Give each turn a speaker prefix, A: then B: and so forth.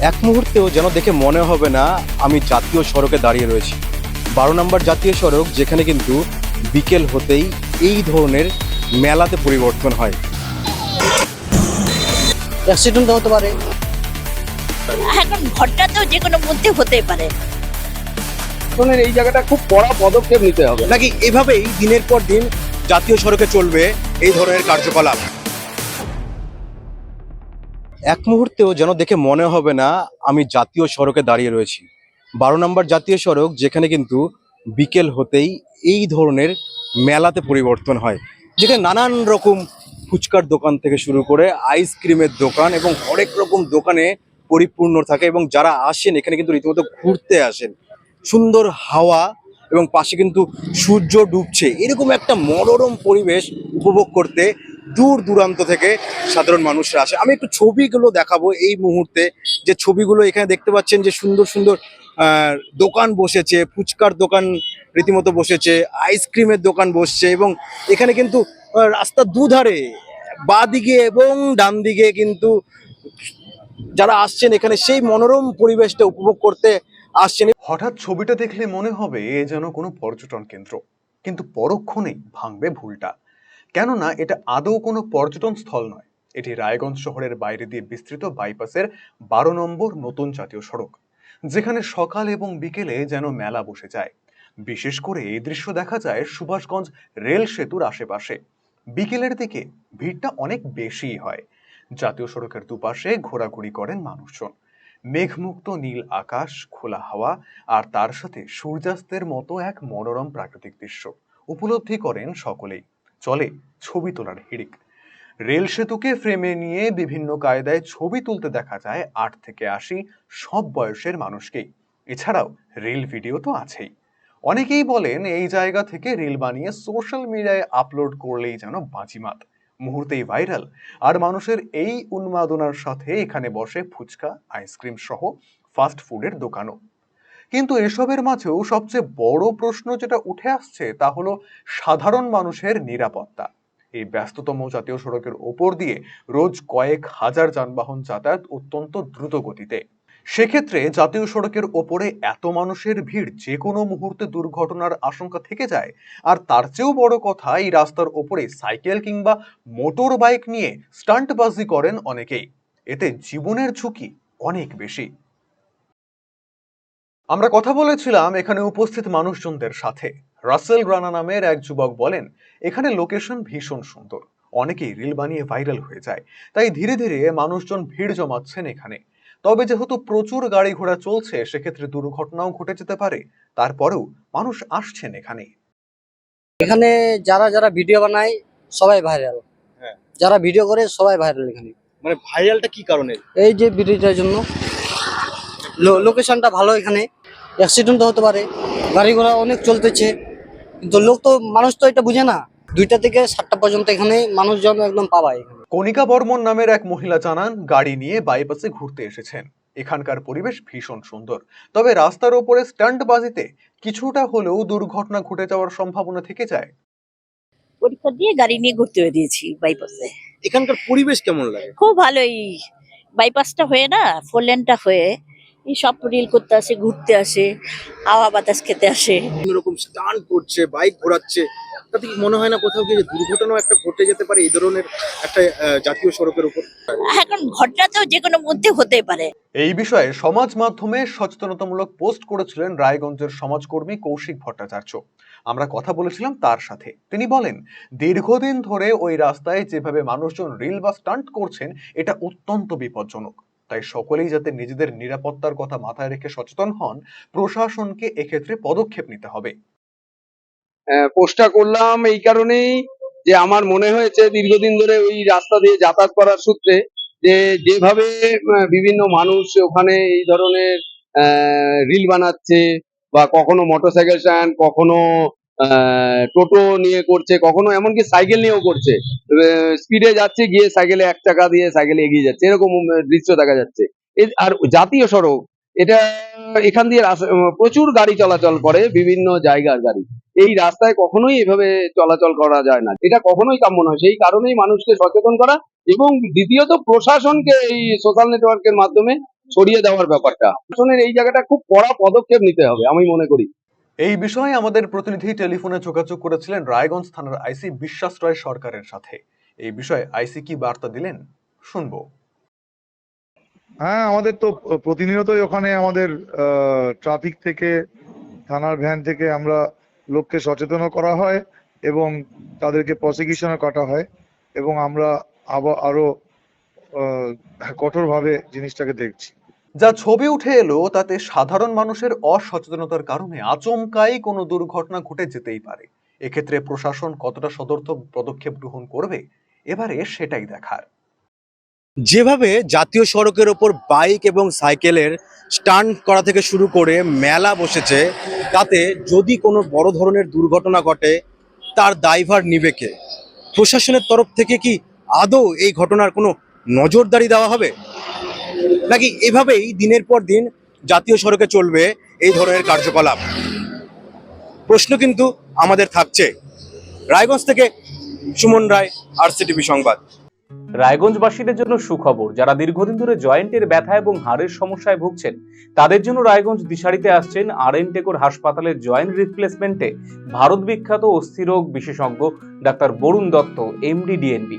A: এক মুহূর্তেও যেন দেখে মনে হবে না আমি জাতীয় সড়কে দাঁড়িয়ে রয়েছি। বারো নম্বর জাতীয় সড়ক যেখানে কিন্তু বিকেল হতেই এই ধরনের মেলাতে পরিবর্তন হয়।
B: অ্যাক্সিডেন্ট হতে পারে।
C: এখন ঘটনা তো যে কোনো মধ্যে হতে পারে।
D: প্রশাসনের এই জায়গাটা খুব কড়া পদক্ষেপ নিতে হবে।
A: নাকি এভাবেই দিনের পর দিন জাতীয় সড়কে চলবে এই ধরনের কার্যকলাপ? এক মুহূর্তেও যেন দেখে মনে হবে না আমি জাতীয় সড়কে দাঁড়িয়ে রয়েছি। বারো নম্বর জাতীয় সড়ক, যেখানে কিন্তু বিকেল হতেই এই ধরনের মেলাতে পরিবর্তন হয়। যেখানে নানান রকম ফুচকার দোকান থেকে শুরু করে আইসক্রিমের দোকান এবং অনেক রকম দোকানে পরিপূর্ণ থাকে এবং যারা আসেন, এখানে কিন্তু রীতিমতো ঘুরতে আসেন। সুন্দর হাওয়া এবং পাশে কিন্তু সূর্য ডুবছে। এরকম একটা মনোরম পরিবেশ উপভোগ করতে দূর দূরান্ত থেকে সাধারণ মানুষরা আসে। আমি একটু ছবিগুলো দেখাবো এই মুহূর্তে। যে ছবিগুলো এখানে দেখতে পাচ্ছেন যে সুন্দর সুন্দর দোকান বসেছে, ফুচকার দোকান রীতিমতো বসেছে, আইসক্রিমের দোকান বসছে এবং এখানে কিন্তু রাস্তার দুধারে, বা দিকে এবং ডান দিকে কিন্তু যারা আসছেন এখানে সেই মনোরম পরিবেশটা উপভোগ করতে আসছেন।
E: হঠাৎ ছবিটা দেখলে মনে হবে এ যেন কোনো পর্যটন কেন্দ্র। কিন্তু পরক্ষণেই ভাঙবে ভুলটা। কেননা এটা আদৌ কোনো পর্যটন স্থল নয়। এটি রায়গঞ্জ শহরের বাইরে দিয়ে বিস্তৃত বাইপাসের বারো নম্বর নতুন জাতীয় সড়ক, যেখানে সকাল এবং বিকেলে যেন মেলা বসে যায়। বিশেষ করে এই দৃশ্য দেখা যায় সুভাষগঞ্জ রেল সেতুর আশেপাশে। বিকেলের দিকে ভিড়টা অনেক বেশিই হয়। জাতীয় সড়কের দুপাশে ঘোরাঘুরি করেন মানুষজন। মেঘমুক্ত নীল আকাশ, খোলা হাওয়া আর তার সাথে সূর্যাস্তের মতো এক মনোরম প্রাকৃতিক দৃশ্য উপলব্ধি করেন সকলেই। চলে ছবি তোলার হিড়িক। রেল সেতুকে ফ্রেমে নিয়ে বিভিন্ন কায়দায় ছবি তুলতে দেখা যায় আট থেকে আশি সব বয়সের মানুষকেই। এছাড়াও রিল ভিডিও তো আছেই। অনেকেই বলেন এই জায়গা থেকে রিল বানিয়ে সোশ্যাল মিডিয়ায় আপলোড করলেই যেন বাজিমাত। মুহূর্তেই ভাইরাল আর মানুষের এই উন্মাদনার সাথে এখানে বসে ফুচকা আইসক্রিম সহ ফাস্ট ফুডের দোকানও। কিন্তু এসবের মাঝেও সবচেয়ে বড় প্রশ্ন যেটা উঠে আসছে তা হলো সাধারণ মানুষের নিরাপত্তা। এই ব্যস্ততম জাতীয় সড়কের ওপর দিয়ে রোজ কয়েক হাজার যানবাহন যাতায়াত অত্যন্ত দ্রুত গতিতে সেক্ষেত্রে জাতীয় সড়কের ওপরে এত মানুষের ভিড় যে কোনো মুহূর্তে দুর্ঘটনার আশঙ্কা থেকে যায়, আর তার চেয়েও বড় কথা এই রাস্তার ওপরে সাইকেল কিংবা মোটর বাইক নিয়ে স্টান্টবাজি করেন অনেকেই। এতে জীবনের ঝুঁকি অনেক বেশি। আমরা কথা বলেছিলাম এখানে উপস্থিত মানুষজনদের সাথে। রাসেল রানা নামের এক যুবক বলেন এখানে লোকেশন ভীষণ সুন্দর। অনেকেই রিল বানিয়ে ভাইরাল হয়ে যায়। তাই ধীরে ধীরে মানুষজন ভিড় জমাচ্ছেন এখানে। তবে যেহেতু প্রচুর গাড়ি ঘোড়া চলছে সেক্ষেত্রে দুর্ঘটনাও ঘটে যেতে পারে। তারপরেও মানুষ আসছেন এখানে
B: এখানে যারা যারা ভিডিও বানায় সবাই ভাইরাল।
A: হ্যাঁ।
B: যারা ভিডিও করে সবাই ভাইরাল এখানে।
A: মানে ভাইরালটা কি কারণে?
B: এই যে ভিডিওটার জন্য। লোকেশনটা ভালো এখানে। অ্যাক্সিডেন্ট হতে পারে গাড়ি ঘোড়া অনেক চলতেছে কিন্তু লোক তো মানুষ তো এটা বুঝে না। দুইটা থেকে সাতটা পর্যন্ত এখানে মানুষজন একদম পাবায় এখানে
E: কণিকা বর্মন নামের এক মহিলা জানান গাড়ি নিয়ে বাইপাসে ঘুরতে এসেছেন। এখানকার পরিবেশ ভীষণ সুন্দর। তবে রাস্তার ওপরে স্টান্ট বাজিতে কিছুটা হলেও দুর্ঘটনা ঘটে যাওয়ার সম্ভাবনা থেকে যায়।
C: পরীক্ষা দিয়ে গাড়ি নিয়ে ঘুরতে বেরিয়েছি বাইপাসে।
A: এখানকার পরিবেশ কেমন লাগে?
C: খুব ভালোই। বাইপাসটা হয়ে না ফোর লেনটা হয়ে সব রিল করতে আসে ঘুরতে আসে হাওয়া বাতাস খেতে আসে।
A: বিভিন্ন রকম স্টান্ট করছে বাইক ঘোরাচ্ছে। তাতে মনে হয় না কোথাও গিয়ে দুর্ঘটনাও একটা ঘটে যেতে পারে এই ধরনের একটা আহ, জাতীয় সড়কের উপর?
C: এখন ঘটনা তো যে কোনো মধ্যে হতে পারে।
E: এই বিষয়ে সমাজ মাধ্যমে সচেতনতামূলক পোস্ট করেছিলেন রায়গঞ্জের সমাজকর্মী কৌশিক ভট্টাচার্য। আমরা কথা বলেছিলাম তার সাথে। তিনি বলেন দীর্ঘদিন ধরে ওই রাস্তায় যেভাবে মানুষজন রিল বা স্টান্ট করছেন এটা অত্যন্ত বিপজ্জনক। তাই সকলেই যাতে নিজেদের নিরাপত্তার কথা মাথায় রেখে সচেতন হন, প্রশাসনকে এক্ষেত্রে পদক্ষেপ নিতে হবে।
D: পোস্টটা করলাম এই কারণেই যে আমার মনে হয়েছে দীর্ঘদিন ধরে ওই রাস্তা দিয়ে যাতায়াত করার সূত্রে যে যেভাবে বিভিন্ন মানুষ ওখানে এই ধরনের রিল বানাচ্ছে বা কখনো মোটরসাইকেল স্ট্যান্ড কখনো টোটো নিয়ে করছে, কখনো এমনকি সাইকেল নিয়েও করছে। স্পিডে যাচ্ছে, গিয়ে সাইকেলে এক চাকা দিয়ে সাইকেলে এগিয়ে যাচ্ছে। এরকম দৃশ্য দেখা যাচ্ছে। আর জাতীয় সড়ক, এটা এখান দিয়ে প্রচুর গাড়ি চলাচল করে, বিভিন্ন জায়গার গাড়ি। এই রাস্তায় কখনোই এভাবে চলাচল করা যায় না। এটা কখনোই কাম্য নয়। সেই কারণেই মানুষকে সচেতন করা এবং দ্বিতীয়ত প্রশাসনকে এই সোশ্যাল নেটওয়ার্কের মাধ্যমে ছড়িয়ে দেওয়ার ব্যাপারটা। প্রশাসনের এই জায়গাটা খুব কড়া পদক্ষেপ নিতে হবে, আমি মনে করি।
E: এই বিষয়ে আমাদের প্রতিনিধি টেলিফোনে যোগাযোগ করেছিলেন রায়গঞ্জ থানার আইসি বিশ্বাস রায় সরকারের সাথে। এই বিষয়ে আইসি কি বার্তা দিলেন? শুনব।
F: হ্যাঁ আমাদের তো প্রতিনিয়তই ওখানে আমাদের ট্রাফিক থেকে, থানার ভ্যান থেকে আমরা লোককে সচেতন করা হয় এবং তাদেরকে প্রসিকিউশনে কাটা হয় এবং আমরা আবার আরও কঠোরভাবে জিনিসটাকে দেখছি।
E: যা ছবি উঠে এলো তাতে সাধারণ মানুষের অসচেতনতার কারণে আচমকাই কোনো দুর্ঘটনা ঘটে যেতেই পারে। এক্ষেত্রে প্রশাসন কতটা সদর্থক পদক্ষেপ গ্রহণ করবে, এবারে সেটাই দেখার।
A: যেভাবে জাতীয় সড়কের ওপর বাইক এবং সাইকেলের স্টান্ট করা থেকে শুরু করে মেলা বসেছে, তাতে যদি কোনো বড় ধরনের দুর্ঘটনা ঘটে, তার দায়ভার নিবে কে? প্রশাসনের তরফ থেকে কি আদৌ এই ঘটনার কোনো নজরদারি দেওয়া হবে? নাকি এভাবেই দিনের পর দিন জাতীয় সড়কে চলবে এই ধরনের কার্যকলাপ? প্রশ্ন কিন্তু আমাদের থাকছে। রায়গঞ্জ থেকে সুমন রায়, আরসিটিভি সংবাদ।
G: রায়গঞ্জবাসীদের জন্য সুখবর, যারা দীর্ঘদিন ধরে জয়েন্টের ব্যথা এবং হাড়ের সমস্যায় ভুগছেন, তাদের জন্য রায়গঞ্জ দিশারিতে আসছেন আর এন টেকোর হাসপাতালের জয়েন্ট রিপ্লেসমেন্টে ভারত বিখ্যাত অস্থিরোগ বিশেষজ্ঞ doctor Barun Dutta, MD DNB.